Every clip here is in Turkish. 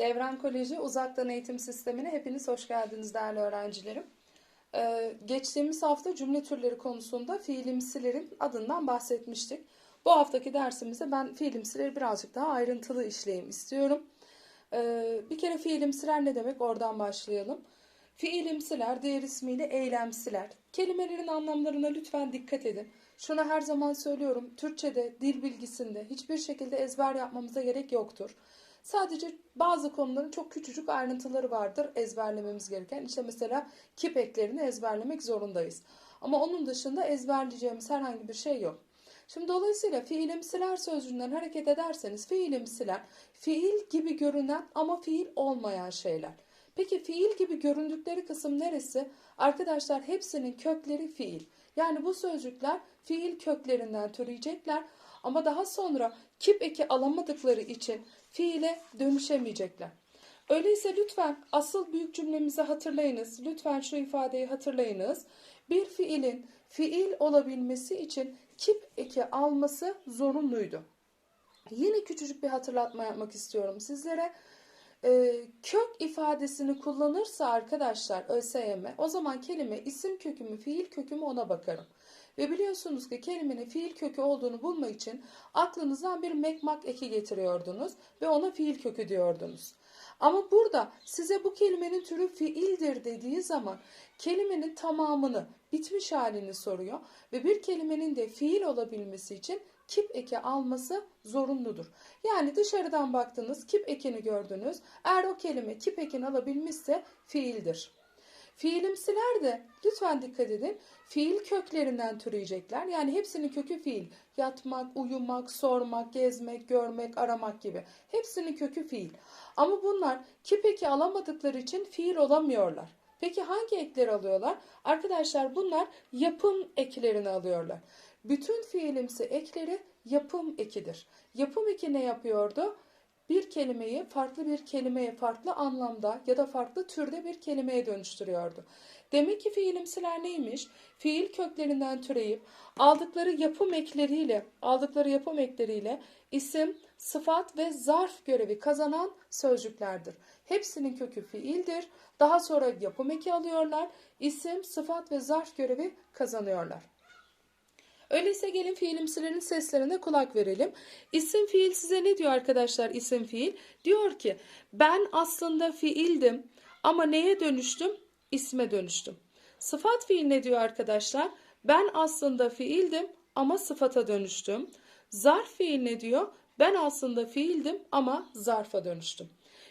Devran Koleji uzaktan eğitim sistemine hepiniz hoş geldiniz değerli öğrencilerim. Ee, geçtiğimiz hafta cümle türleri konusunda fiilimsilerin adından bahsetmiştik. Bu haftaki dersimizde ben fiilimsileri birazcık daha ayrıntılı işleyeyim istiyorum. Ee, bir kere fiilimsiler ne demek oradan başlayalım. Fiilimsiler diğer ismiyle eylemsiler. Kelimelerin anlamlarına lütfen dikkat edin. Şunu her zaman söylüyorum. Türkçe'de, dil bilgisinde hiçbir şekilde ezber yapmamıza gerek yoktur. Sadece bazı konuların çok küçücük ayrıntıları vardır ezberlememiz gereken. İşte mesela kip eklerini ezberlemek zorundayız. Ama onun dışında ezberleyeceğimiz herhangi bir şey yok. Şimdi dolayısıyla fiilimsiler sözcüğünden hareket ederseniz fiilimsiler fiil gibi görünen ama fiil olmayan şeyler. Peki fiil gibi göründükleri kısım neresi? Arkadaşlar hepsinin kökleri fiil. Yani bu sözcükler fiil köklerinden türeyecekler ama daha sonra kip eki alamadıkları için fiile dönüşemeyecekler. Öyleyse lütfen asıl büyük cümlemizi hatırlayınız. Lütfen şu ifadeyi hatırlayınız. Bir fiilin fiil olabilmesi için kip eki alması zorunluydu. Yine küçücük bir hatırlatma yapmak istiyorum sizlere. Ee, kök ifadesini kullanırsa arkadaşlar ÖSYM o zaman kelime isim kökü mü fiil kökü mü ona bakarım. Ve biliyorsunuz ki kelimenin fiil kökü olduğunu bulmak için aklınızdan bir mekmak eki getiriyordunuz ve ona fiil kökü diyordunuz. Ama burada size bu kelimenin türü fiildir dediği zaman kelimenin tamamını, bitmiş halini soruyor ve bir kelimenin de fiil olabilmesi için kip eki alması zorunludur. Yani dışarıdan baktınız kip ekini gördünüz. Eğer o kelime kip ekini alabilmişse fiildir. Fiilimsiler de lütfen dikkat edin fiil köklerinden türeyecekler. Yani hepsinin kökü fiil. Yatmak, uyumak, sormak, gezmek, görmek, aramak gibi. Hepsinin kökü fiil. Ama bunlar kip eki alamadıkları için fiil olamıyorlar. Peki hangi ekleri alıyorlar? Arkadaşlar bunlar yapım eklerini alıyorlar. Bütün fiilimsi ekleri yapım ekidir. Yapım eki ne yapıyordu? Bir kelimeyi farklı bir kelimeye farklı anlamda ya da farklı türde bir kelimeye dönüştürüyordu. Demek ki fiilimsiler neymiş? Fiil köklerinden türeyip aldıkları yapım ekleriyle, aldıkları yapım ekleriyle isim, sıfat ve zarf görevi kazanan sözcüklerdir. Hepsinin kökü fiildir. Daha sonra yapım eki alıyorlar. İsim, sıfat ve zarf görevi kazanıyorlar. Öyleyse gelin fiilimsilerin seslerine kulak verelim. İsim fiil size ne diyor arkadaşlar isim fiil? Diyor ki ben aslında fiildim ama neye dönüştüm? İsme dönüştüm. Sıfat fiil ne diyor arkadaşlar? Ben aslında fiildim ama sıfata dönüştüm. Zarf fiil ne diyor? Ben aslında fiildim ama zarfa dönüştüm.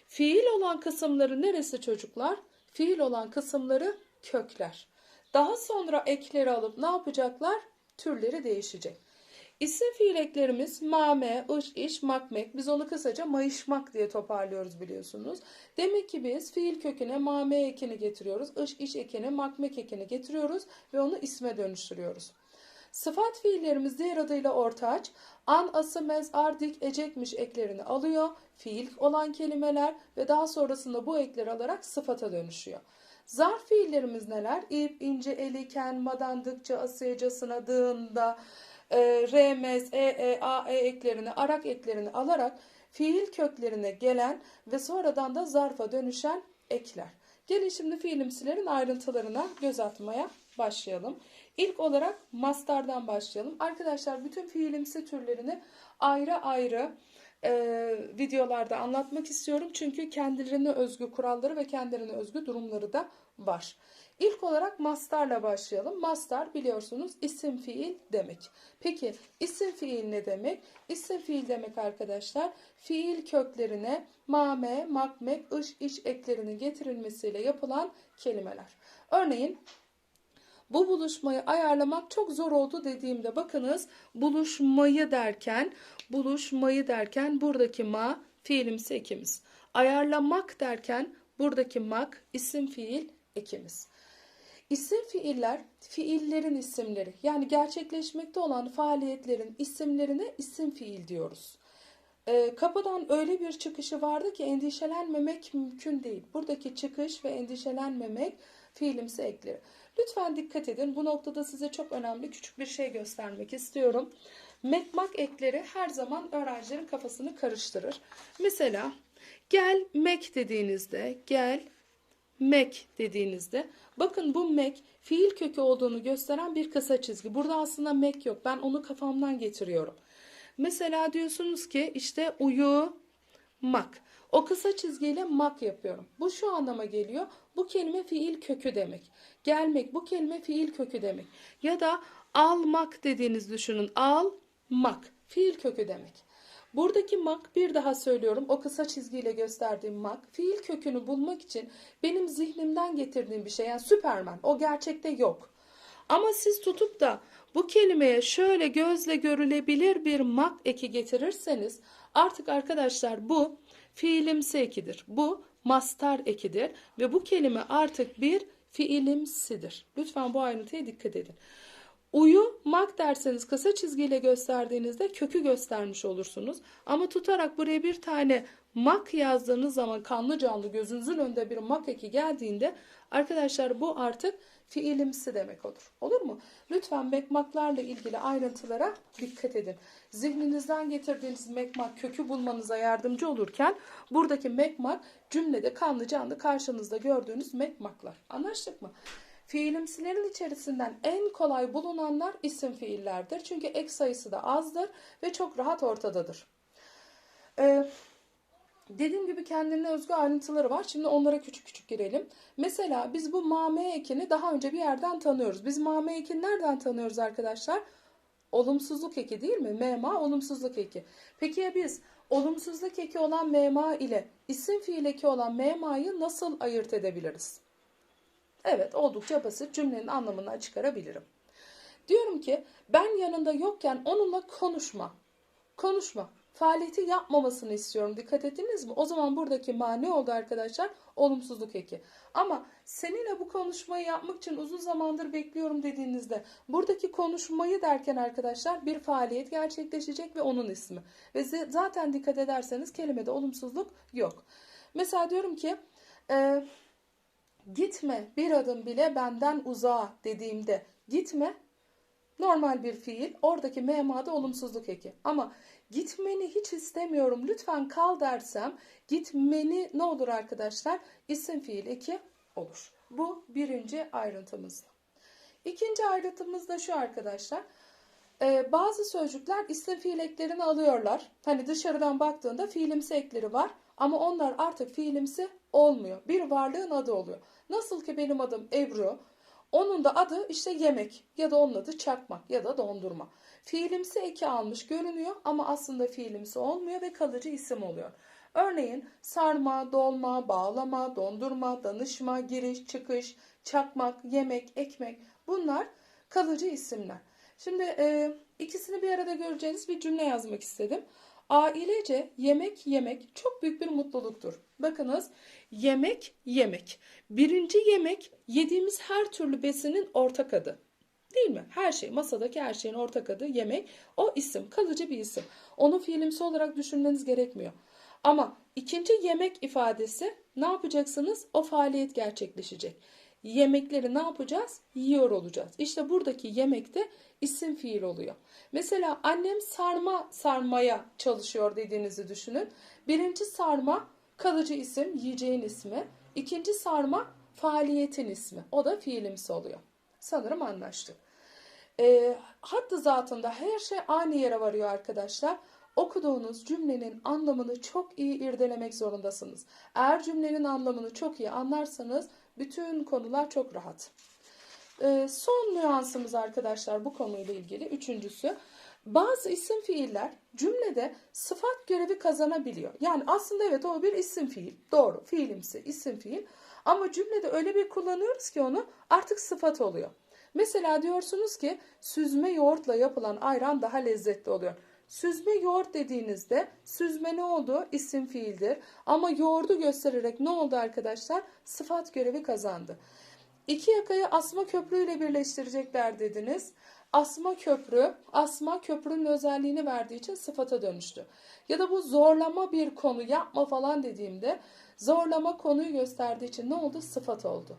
Fiil olan kısımları neresi çocuklar? Fiil olan kısımları kökler. Daha sonra ekleri alıp ne yapacaklar? Türleri değişecek. İsim fiil eklerimiz mame, ış, iş, makmek. Biz onu kısaca mayışmak diye toparlıyoruz biliyorsunuz. Demek ki biz fiil köküne mame ekini getiriyoruz. ış, iş ekini, makmek ekini getiriyoruz ve onu isme dönüştürüyoruz. Sıfat fiillerimiz diğer adıyla ortaç, an, ası, mez, ardik, ecekmiş eklerini alıyor. Fiil olan kelimeler ve daha sonrasında bu ekleri alarak sıfata dönüşüyor. Zarf fiillerimiz neler? İp, ince, eliken, madandıkça, asıyacasına, dığında, e, remez, e, e, a, e eklerini, arak eklerini alarak fiil köklerine gelen ve sonradan da zarfa dönüşen ekler. Gelin şimdi fiilimsilerin ayrıntılarına göz atmaya başlayalım. İlk olarak mastardan başlayalım. Arkadaşlar bütün fiilimsi türlerini ayrı ayrı e, videolarda anlatmak istiyorum. Çünkü kendilerine özgü kuralları ve kendilerine özgü durumları da var. İlk olarak mastarla başlayalım. Mastar biliyorsunuz isim fiil demek. Peki isim fiil ne demek? İsim fiil demek arkadaşlar fiil köklerine mame, makmek, ış, iş eklerinin getirilmesiyle yapılan kelimeler. Örneğin bu buluşmayı ayarlamak çok zor oldu dediğimde bakınız buluşmayı derken buluşmayı derken buradaki ma fiilimsi ekimiz. Ayarlamak derken buradaki mak isim fiil ekimiz. İsim fiiller fiillerin isimleri yani gerçekleşmekte olan faaliyetlerin isimlerine isim fiil diyoruz. E, kapıdan öyle bir çıkışı vardı ki endişelenmemek mümkün değil. Buradaki çıkış ve endişelenmemek fiilimsi ekleri. Lütfen dikkat edin. Bu noktada size çok önemli küçük bir şey göstermek istiyorum. Mekmak ekleri her zaman öğrencilerin kafasını karıştırır. Mesela Gel mek dediğinizde gel mek dediğinizde bakın bu mek fiil kökü olduğunu gösteren bir kısa çizgi. Burada aslında mek yok. Ben onu kafamdan getiriyorum. Mesela diyorsunuz ki işte uyu mak. O kısa çizgiyle mak yapıyorum. Bu şu anlama geliyor. Bu kelime fiil kökü demek. Gelmek bu kelime fiil kökü demek. Ya da almak dediğiniz düşünün. Almak fiil kökü demek. Buradaki mak bir daha söylüyorum. O kısa çizgiyle gösterdiğim mak fiil kökünü bulmak için benim zihnimden getirdiğim bir şey. Yani Süperman o gerçekte yok. Ama siz tutup da bu kelimeye şöyle gözle görülebilir bir mak eki getirirseniz artık arkadaşlar bu fiilimsi ekidir. Bu mastar ekidir ve bu kelime artık bir fiilimsidir. Lütfen bu ayrıntıya dikkat edin. Uyu mak derseniz kısa çizgiyle gösterdiğinizde kökü göstermiş olursunuz. Ama tutarak buraya bir tane mak yazdığınız zaman kanlı canlı gözünüzün önünde bir mak eki geldiğinde arkadaşlar bu artık fiilimsi demek olur. Olur mu? Lütfen mekmaklarla ilgili ayrıntılara dikkat edin. Zihninizden getirdiğiniz mekmak kökü bulmanıza yardımcı olurken buradaki mekmak cümlede kanlı canlı karşınızda gördüğünüz mekmaklar. Anlaştık mı? Fiilimsilerin içerisinden en kolay bulunanlar isim fiillerdir. Çünkü ek sayısı da azdır ve çok rahat ortadadır. Ee, dediğim gibi kendine özgü ayrıntıları var. Şimdi onlara küçük küçük girelim. Mesela biz bu mame ekini daha önce bir yerden tanıyoruz. Biz mame ekini nereden tanıyoruz arkadaşlar? Olumsuzluk eki değil mi? Mema olumsuzluk eki. Peki ya biz olumsuzluk eki olan mema ile isim fiil eki olan mema'yı nasıl ayırt edebiliriz? Evet oldukça basit cümlenin anlamını çıkarabilirim. Diyorum ki ben yanında yokken onunla konuşma. Konuşma. Faaliyeti yapmamasını istiyorum. Dikkat ettiniz mi? O zaman buradaki mani oldu arkadaşlar? Olumsuzluk eki. Ama seninle bu konuşmayı yapmak için uzun zamandır bekliyorum dediğinizde buradaki konuşmayı derken arkadaşlar bir faaliyet gerçekleşecek ve onun ismi. Ve zaten dikkat ederseniz kelimede olumsuzluk yok. Mesela diyorum ki... E, gitme bir adım bile benden uzağa dediğimde gitme normal bir fiil. Oradaki memada olumsuzluk eki. Ama gitmeni hiç istemiyorum lütfen kal dersem gitmeni ne olur arkadaşlar? İsim fiil eki olur. Bu birinci ayrıntımız. İkinci ayrıntımız da şu arkadaşlar. Ee, bazı sözcükler isim fiil eklerini alıyorlar. Hani dışarıdan baktığında fiilimsi ekleri var ama onlar artık fiilimsi olmuyor. Bir varlığın adı oluyor. Nasıl ki benim adım Ebru, onun da adı işte yemek ya da onun adı çakmak ya da dondurma. Fiilimsi eki almış görünüyor ama aslında fiilimsi olmuyor ve kalıcı isim oluyor. Örneğin sarma, dolma, bağlama, dondurma, danışma, giriş, çıkış, çakmak, yemek, ekmek bunlar kalıcı isimler. Şimdi e, ikisini bir arada göreceğiniz bir cümle yazmak istedim. Ailece yemek yemek çok büyük bir mutluluktur. Bakınız yemek yemek. Birinci yemek yediğimiz her türlü besinin ortak adı. Değil mi? Her şey masadaki her şeyin ortak adı yemek. O isim kalıcı bir isim. Onu fiilimsi olarak düşünmeniz gerekmiyor. Ama ikinci yemek ifadesi ne yapacaksınız? O faaliyet gerçekleşecek. Yemekleri ne yapacağız? Yiyor olacağız. İşte buradaki yemekte isim fiil oluyor. Mesela annem sarma sarmaya çalışıyor dediğinizi düşünün. Birinci sarma kalıcı isim, yiyeceğin ismi. İkinci sarma faaliyetin ismi. O da fiilimsi oluyor. Sanırım anlaştık. E, hattı zatında her şey aynı yere varıyor arkadaşlar. Okuduğunuz cümlenin anlamını çok iyi irdelemek zorundasınız. Eğer cümlenin anlamını çok iyi anlarsanız bütün konular çok rahat. E, son nüansımız arkadaşlar bu konuyla ilgili. Üçüncüsü bazı isim fiiller cümlede sıfat görevi kazanabiliyor. Yani aslında evet o bir isim fiil. Doğru fiilimsi isim fiil. Ama cümlede öyle bir kullanıyoruz ki onu artık sıfat oluyor. Mesela diyorsunuz ki süzme yoğurtla yapılan ayran daha lezzetli oluyor. Süzme yoğurt dediğinizde süzme ne oldu? İsim fiildir. Ama yoğurdu göstererek ne oldu arkadaşlar? Sıfat görevi kazandı. İki yakayı asma köprüyle birleştirecekler dediniz. Asma köprü, asma köprünün özelliğini verdiği için sıfata dönüştü. Ya da bu zorlama bir konu yapma falan dediğimde zorlama konuyu gösterdiği için ne oldu? Sıfat oldu.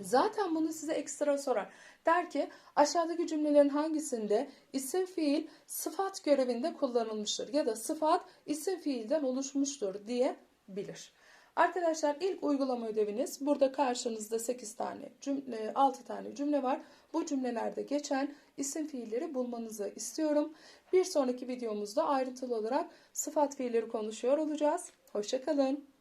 Zaten bunu size ekstra sorar. Der ki aşağıdaki cümlelerin hangisinde isim fiil sıfat görevinde kullanılmıştır ya da sıfat isim fiilden oluşmuştur diye bilir. Arkadaşlar ilk uygulama ödeviniz burada karşınızda 8 tane cümle, 6 tane cümle var. Bu cümlelerde geçen isim fiilleri bulmanızı istiyorum. Bir sonraki videomuzda ayrıntılı olarak sıfat fiilleri konuşuyor olacağız. Hoşçakalın.